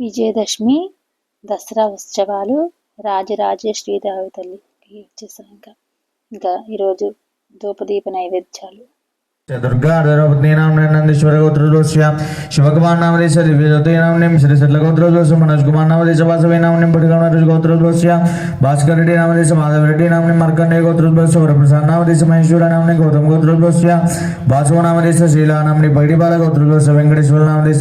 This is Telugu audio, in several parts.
విజయదశమి దసరా ఉత్సవాలు రాజరాజే శ్రీదేవి తల్లికి ఇంకా. ఇంకా ఈరోజు ధూపదీప నైవేద్యాలు. दुर्गाधरपत्नी नाम नंदीश्वर गोत्रोश्या शिवकुमार नाम श्री विजते नाम नेम श्री सटल गोत्रोश मनोज कुमार नाम रे वासवे नाम नेम भटगांव रे गोत्रोश्या भास्कर रेड्डी नाम रे माधव रेड्डी नाम ने मार्कंडे गोत्रोश सौर प्रसाद नाम महेश्वर नाम ने गौतम गोत्रोश्या वासव नाम रे शीला नाम ने बगड़ी बाला गोत्रोश वेंकटेश्वर नाम रे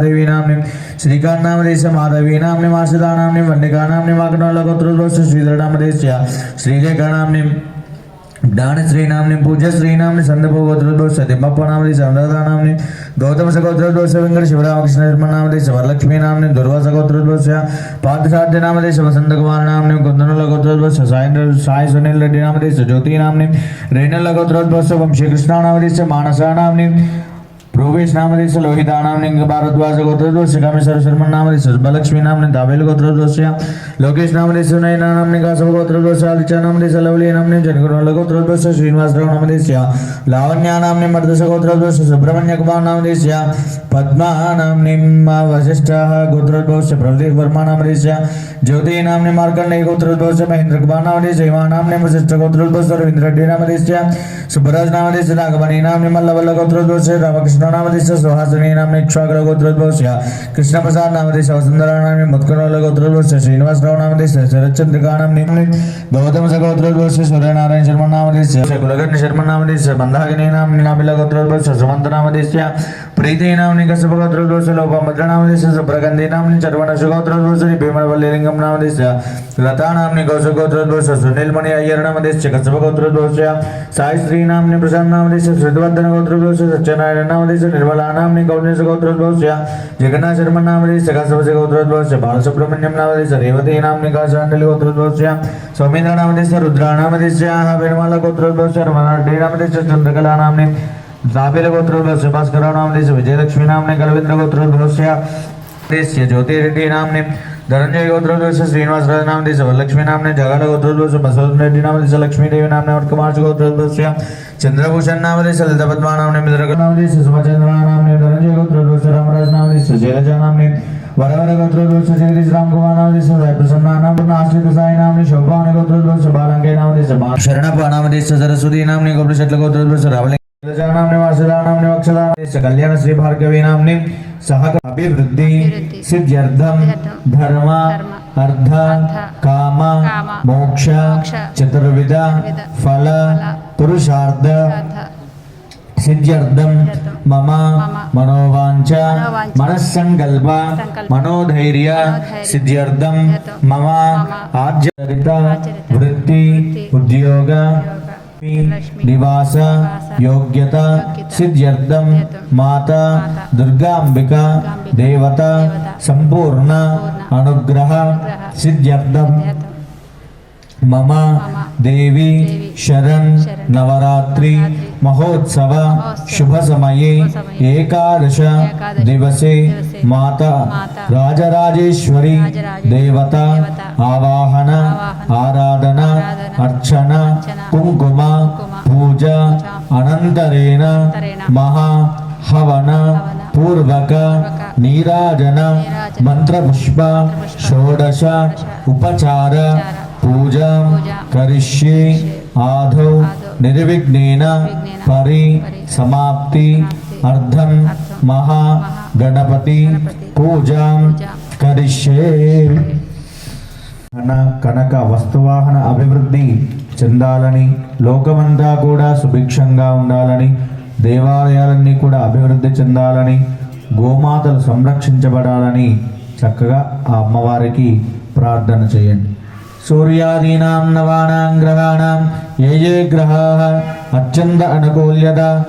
देवी नाम ने श्रीकांत नाम रे माधवी नाम ने मासिदा नाम ने वंडिका नाम ने माकनोला गोत्रोश श्रीधर नाम श्रीलेखा नाम ने દાન શ્રીનામની પૂજ્ય, શ્રીનામની સંદર્ભ ગોત્રદોષ દિમ્બપ્પા નામની સમરતા નામની, ગૌતમ સગોત્રદોષ વેંકટ શિવરામકૃષ્ણ શર્મા નામની વરલક્ષ્મી નામની, દુર્વા સગોત્રદોષ પાર્થસાધ્ય નામની શિવસંત કુમાર નામની કુંદનલ ગોત્રદોષ સાઈ સાય સુનિલ રેડ્ડી નામની જ્યોતિ નામની રેનલ ગોત્રદોષ વંશી કૃષ્ણ નામની માણસા નામની भ्रुवेश नामदेश लोहितानाम्नि भारद्वाज गोत्रद्वस्य कामेश्वर शर्मन नामदेश बलक्ष्मी नामने दावेल गोत्रद्वस्य लोकेश नामदेश नयना नामने कासव गोत्रद्वस्य आदिचा नामदेश लवली नामने जनगुरुल नाम देश नामदेस्य लावण्या नामने मर्दस गोत्रद्वस्य सुब्रह्मण्य कुमार नामदेस्य पद्मा नामने वशिष्ठः गोत्रद्वस्य प्रदीप वर्मा नामदेस्य ज्योति नामने मार्कण्डेय गोत्रद्वस्य महेंद्र कुमार नामदेस्य हिमा नामने वशिष्ठ दोष रविंद्र रेड्डी सुब्रज नागमणि मल्लवल्ल रामकृष्ण कृष्णनामदेश सुहासिनी नाम इच्छाग्र गोत्रोद्भवस्य कृष्णप्रसाद नामदेश वसुंधरा नाम मत्करल गोत्रोद्भवस्य श्रीनिवासराव नामदेश शरच्चंद्रिका नाम गौतम सगोत्रोद्भवस्य सूर्यनारायण शर्मा नामदेश कुलकर्ण शर्मा नामदेश बंधागिनी नाम नीलामिला गोत्रोद्भवस्य सुमंत नामदेश प्रीति नाम निकसभ गोत्रोद्भवस्य लोपाभद्र नामदेश सुब्रगंधी नाम चरवण सुगोत्रोद्भवस्य भीमरवल्लिंगम नामदेश लता नाम कौशल गोत्रोद्भवस्य सुनील मणि अय्यर नामदेश कसभ गोत्रोद्भवस्य साई श्री नाम प्रसाद नामदेश श्रीवर्धन गोत्रोद्भवस्य सत्यनारायण नामदेश नामरेश निर्मला नाम ने नामने कौंडिन्य गौत्रोद्भवस्य जगन्नाथ शर्मा नाम ने सगा सभा से नामरे सखा बाल गौत्रोद्भवस्य नाम नामरेश रेवती नामने काशांडल गौत्रोद्भवस्य सौमेन्द्र नामरेश रुद्रा नामरेश वेणुमाला गौत्रोद्भवस्य रमणाडे नामरेश चंद्रकला नाम ने नामने दाबिल गोत्रोद्भवस्य भास्कर नामरेश विजयलक्ष्मी नामने कलविंद्र गोत्रोद्भवस्य नाम ने గోత్రోద్భవస్య భాస్కరరావు నామదేశ విజయలక్ష్మి నామ్ని కలవేంద్ర గోత్రోద్భవస్య దేశ్య జ్యోతిరెడ్డి నామ్ని ధనంజయ గోత్రోద్భవస్య శ్రీనివాసరాజు నామదేశ వరలక్ష్మి నామ్ని జగాడ గోత్రోద్భవస్య బసవన్ రెడ్డి నామదేశ లక్ష్మీదేవి నామ్ని వట్కమార్చ గోత్రోద్భవస్య చంద్రభూషణ్ నామదేశ లలిత పద్మా నామ్ని మిద్రగ నామదేశ సుభచంద్ర నామ్ని ధనంజయ గోత్రోద్భవస్య రామరాజ్ నామదేశ శైలజ నామ్ని వరవర గోత్రోద్భవస్య జగదీశ్ రామ్ కుమార్ నామదేశ ప్రసన్న నామ్ని ఆశ్రిత సాయి నామ్ని శోభాన గోత్రోద్భవస్య బాలంకే నామదేశ శరణప నామదేశ సరస్వతి నామ్ని గోపుర శట్ల గోత్రోద్భవస్య రావలి कल्याण श्री भार्गवी नाम्नि सहकभिवृद्धि सिद्ध्यर्थम धर्म अर्थ काम मोक्ष चतुर्विध फल पुरुषार्थ सिद्ध्यर्थम मम मनोवांच मनस्संकल्प मनोधैर्य सिद्ध्यर्थम मम आचरित वृत्ति उद्योग निवास योग्यता सिद्ध्यर्थम माता दुर्गांबिका देवता संपूर्ण अनुग्रह सिद्ध्यर्थम मम देवी शरण नवरात्रि महोत्सव शुभ समय एकादश दिवसे माता राजराजेश्वरी देवता आवाहन आराधना अर्चन, कुंकुम, पूजा अनंतरेण महा, हवन, पूर्वक, नीराजन, मंत्रपुष्प, षोडश, उपचार, पूजा, करिष्ये आधौ निर्विघ्नेन, परि, समाप्ति, अर्धं, महा, गणपति करिष्ये। ధన కనక వస్తువాహన అభివృద్ధి చెందాలని లోకమంతా కూడా సుభిక్షంగా ఉండాలని దేవాలయాలన్నీ కూడా అభివృద్ధి చెందాలని గోమాతలు సంరక్షించబడాలని చక్కగా ఆ అమ్మవారికి ప్రార్థన చేయండి. సూర్యాదీనాం నవాణాం గ్రహాణం ఏ ఏ గ్రహా అత్యంత అనుకూల్యత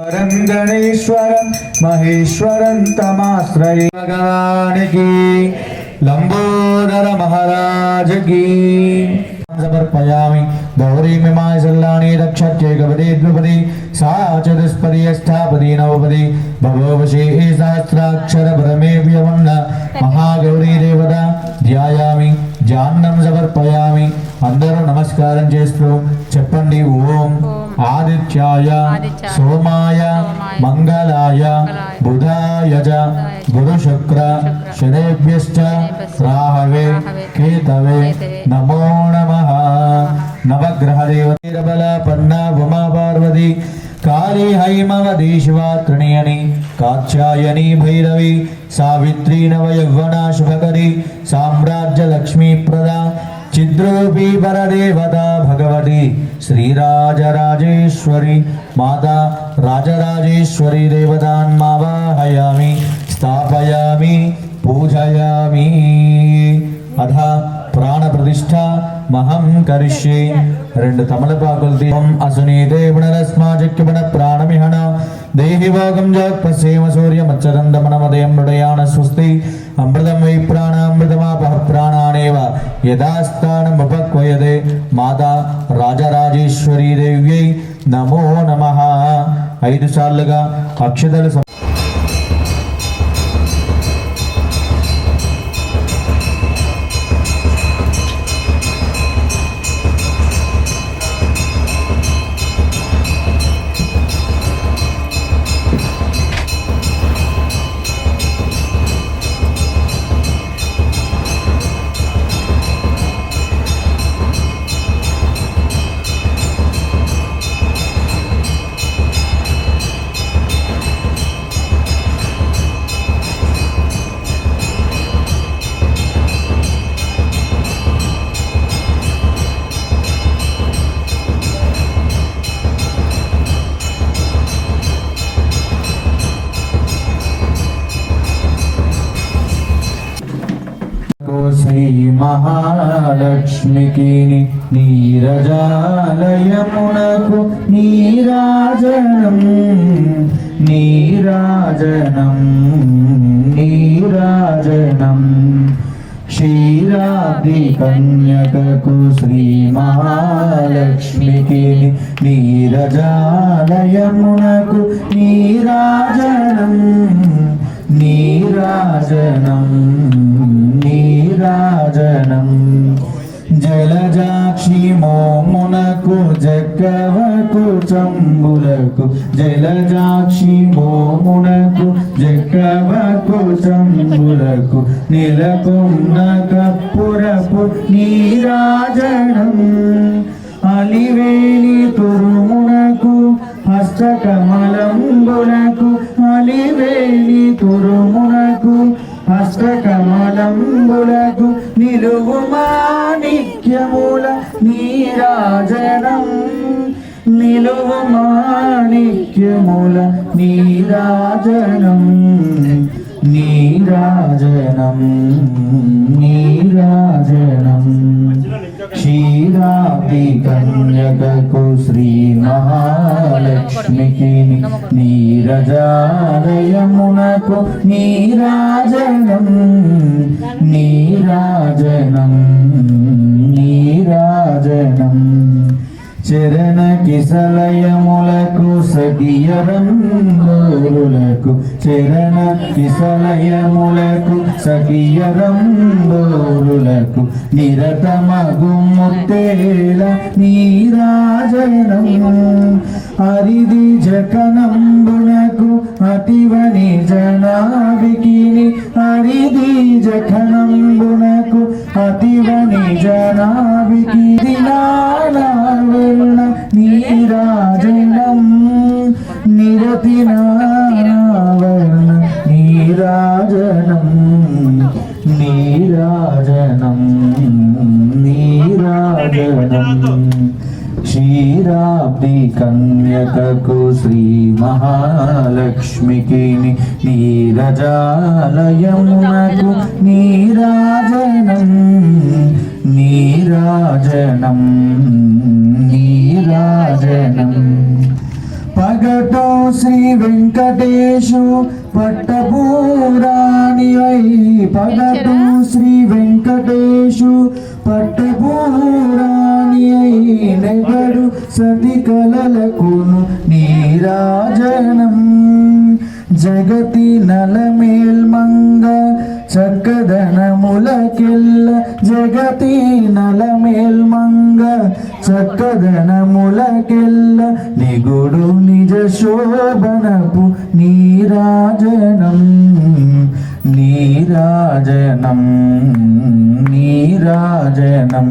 गणेश्वर, महेश्वर तमाश्रय। भगवान् की, लंबोदर महाराज की। समर्पयामि गौरी मिमाय सल्लाणी, रक्षत्यै गवदे द्विपदी భగవశే సహస్రాక్షర పరమే వ్యవన్న మహాగౌరీ దేవత ధ్యాయామి జాన్నం సమర్పయామి అందరూ నమస్కారం చేస్తూ చెప్పండి ఓం ఆదిత్యాయ సోమాయ మంగళాయ మంగళాయ, బుధాయ చ గురు శుక్ర శనేభ్యశ్చ రాహవే కేతవే నమో నమ నవగ్రహ దేవతీరబల పన్న హైమవదీ త్రిణయని కాత్యాయని భైరవి సావిత్రీ నవయవ్వనా శుభకరి సామ్రాజ్య లక్ష్మీ చిద్రూపీ పరదేవత భగవతి శ్రీరాజరాజేశ్వరి మాతా రాజరాజేశ్వరి దేవతాన్మావాహయామి స్థాపయామి పూజయామి. అథ ప్రాణ ప్రతిష్ఠ మహం కరిష్యే రెండు తమలపాకులు దీపం అసునీ దేవుడరస్మాజక్యమణ ప్రాణమిహణ దేహి భోగం జాక్పసేమ సూర్య మచ్చదండమనమదయం మృడయాణ స్వస్తి అమృతం వై ప్రాణామృతమాపహ ప్రాణానేవ యథాస్థానముపక్వయదే మాతా రాజరాజేశ్వరీ దేవ్యై నమో నమ ఐదు సార్లుగా అక్షతలు మహాలక్ష్మికి నీరజాలయమునకు నీరాజనం నీరాజనం నీరాజనం. క్షీరాది కన్యకకు శ్రీ మహాలక్ష్మికి నీరజాలయమునకు నీరాజనం. నీరాజనం నీరాజనం. జలజాక్షి మోమునకు జగ్గవకు చంబులకు. జలజాక్షి మోమునకు జగ్గవకు చంబులకు. నిలకున్న కప్పురపు నీరాజనం. అలివేలి తురుమునకు హస్తకమలంబునకు అలివేలి తురుమునకు హస్తకమలంబులకు నిలువు మాణిక్యముల నీరాజనం. నిలువు మాణిక్యముల నీరాజనం. నీరాజనం. నీరాజనం. క్షీరాది కన్యకకు శ్రీ మహాలక్ష్మికి నీరజాలయమునకు నీరాజనం నీరాజనం నీరాజనం. చరణ కిసలయముల సఖియరంబోరులకు చరణ విశలయములకు సఖియరంబోరులకు నిరతమగు ముత్తేల నీరాజనము. హరిది జకనంబునకు అతివని జనా క్షీరాబ్ది కన్యకకు శ్రీ మహాలక్ష్మికి నీరజాలయమునకు నీరాజనం నీరాజనం నీరాజనం. పగటో శ్రీ వెంకటేశు పట్టపూరాణి అయి పగటో శ్రీ వెంకటేశు పట్టపూరాణి అయి సది సతి కలలకును నీరాజనం. జగతి నలమేల్మంగ చక్కదనములకెల్ల. జగతి నలమేల్మంగ చక్కదనములకెల్ల. నిగుడు నిజ శోభనపు నీరాజనం. నీరాజనం నీరాజనం.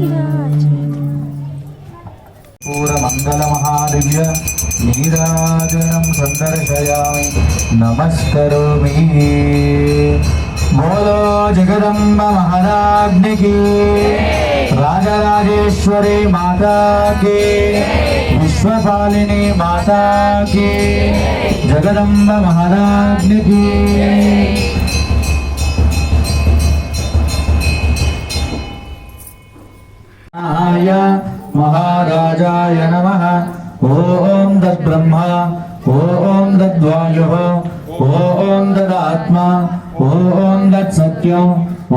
कर्पूरमङ्गलमहादिव्य नीराजनं सन्दर्शयामि। नमस्करोमि। बोलो जगदम्ब महाराज्ञिकी। राजराजेश्वरी माता के विश्वपालिनी माता के जगदम्ब महाराज्ञिकी। Yeah. महाराजाय नमः। ॐ तद्ब्रह्मा ॐ तद्वायुः ॐ तदात्मा ॐ तत्सत्यम् ॐ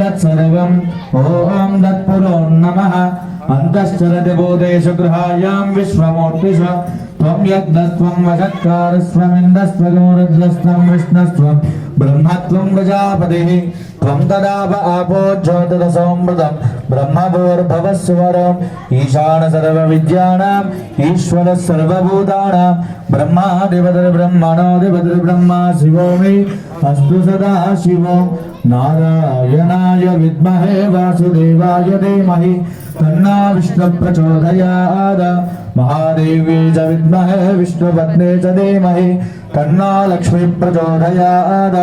तत्सर्वम् ॐ तत्पुरोन्नमः अन्तश्चरति बोधेषु गृहायां विश्वमूर्तिषु, त्वं यज्ञस्त्वं वशत्कारस्त्वमिन्दस्त्वगोरज्लस्त्वं विष्णस्त्वम् బ్రహ్మత్వం ప్రజాపతి త్వం తదాప ఆపో జ్యోతిరసోమృతం బ్రహ్మభోర్భవస్వరం ఈశాన సర్వ విద్యానాం ఈశ్వర సర్వభూతానాం బ్రహ్మాధిపతి బ్రహ్మణోధిపతి బ్రహ్మ శివోమి అస్తు సదా శివం నారాయణాయ విద్మహే వాసుదేవాయ ధీమహి తన్నా విష్ణు ప్రచోదయాద महादेव्यै च विद्महे विष्णुपत्ने च धीमहि तन्ना लक्ष्मी प्रचोदयाद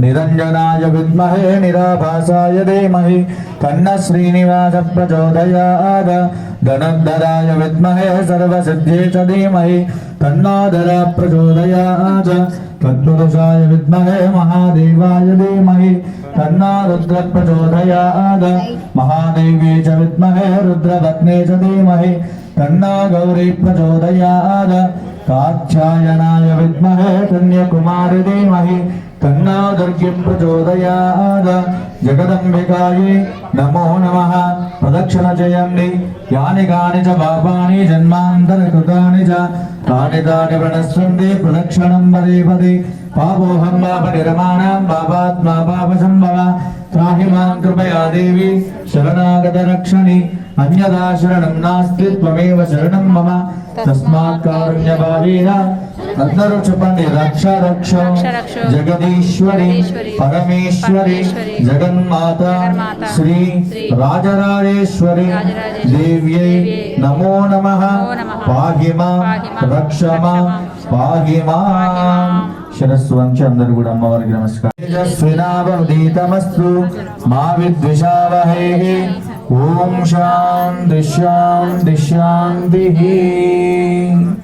निरञ्जनाय विद्महे, निराभासाय धीमहि तन्न श्रीनिवास प्रचोदयाद धनुर्धराय विद्महे सर्वसिद्धे च धीमहि तन्नाधर प्रचोदयाद तत्पुरुषाय विद्महे, महादेवाय धीमहि तन्ना रुद्र प्रचोदयाद महादेवी च विद्महे, रुद्रपत्ने च धीमहि तन्ना गौरी प्रचोदयाद कात्यायनाय विद्महे कन्याकुमारि धीमहि तन्ना दुर्गे प्रचोदयाद जगदम्बिकायै नमो नमः प्रदक्षिणजयन्ति यानि कानि च पापानि जन्मान्तरकृतानि च तानि तानि प्रणश्यन्ति प्रदक्षिणं पदे पदे पापोऽहं पापनिरमाणां पापात्मा पापसम्भव त्राहि मां कृपया देवी शरणागतरक्षणि అన్యదా శరణం నాస్తి త్వమేవ శరణం మమ తస్మాత్ కారుణ్యభావేన అందరూ చెప్పండి రక్ష రక్ష జగదీశ్వరి పరమేశ్వరి జగన్మాత శ్రీ రాజరాజేశ్వరి దేవ్యై నమో నమ పాగిమా రక్షమా పాగిమా శిరస్వంచి అందరూ కూడా అమ్మవారికి నమస్కారం. తేజస్వినావదీతమస్తు మా విద్విషావహే ॐ शान्ति 嘿